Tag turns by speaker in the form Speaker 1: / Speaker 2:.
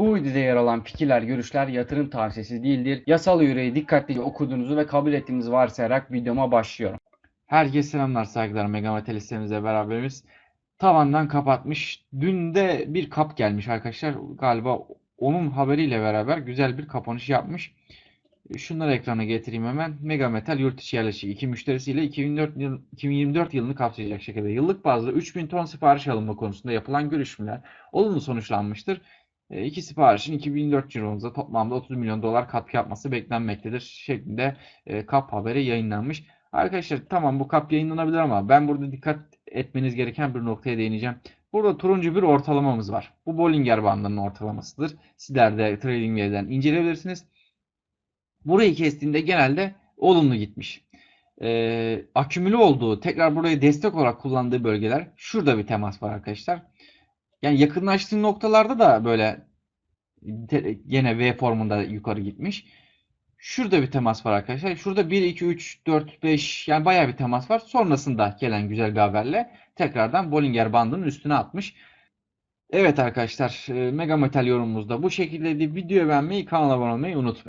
Speaker 1: Bu videoda yer alan fikirler, görüşler yatırım tavsiyesi değildir. Yasal yüreği dikkatlice okuduğunuzu ve kabul ettiğinizi varsayarak videoma başlıyorum. Herkese selamlar saygılar Megametal listemizle beraberiz. Tavandan kapatmış. Dün de bir kap gelmiş arkadaşlar. Galiba onun haberiyle beraber güzel bir kapanış yapmış. Şunları ekrana getireyim hemen. Megametal yurt içi yerleşik iki müşterisiyle 2004 yıl, 2024 yılını kapsayacak şekilde yıllık bazda 3000 ton sipariş alınma konusunda yapılan görüşmeler olumlu sonuçlanmıştır. E, İki siparişin 2024 ciromuzda toplamda 30 milyon dolar katkı yapması beklenmektedir şeklinde e, kap haberi yayınlanmış. Arkadaşlar tamam bu kap yayınlanabilir ama ben burada dikkat etmeniz gereken bir noktaya değineceğim. Burada turuncu bir ortalamamız var. Bu Bollinger bandının ortalamasıdır. Sizler de TradingView'den inceleyebilirsiniz. Burayı kestiğinde genelde olumlu gitmiş. Ee, akümüle olduğu, tekrar burayı destek olarak kullandığı bölgeler şurada bir temas var arkadaşlar. Yani yakınlaştığı noktalarda da böyle gene V formunda yukarı gitmiş. Şurada bir temas var arkadaşlar. Şurada 1, 2, 3, 4, 5 yani bayağı bir temas var. Sonrasında gelen güzel bir haberle tekrardan Bollinger bandının üstüne atmış. Evet arkadaşlar, e, Mega Metal yorumumuzda bu şekildeydi. Videoyu beğenmeyi, kanala abone olmayı unutmayın.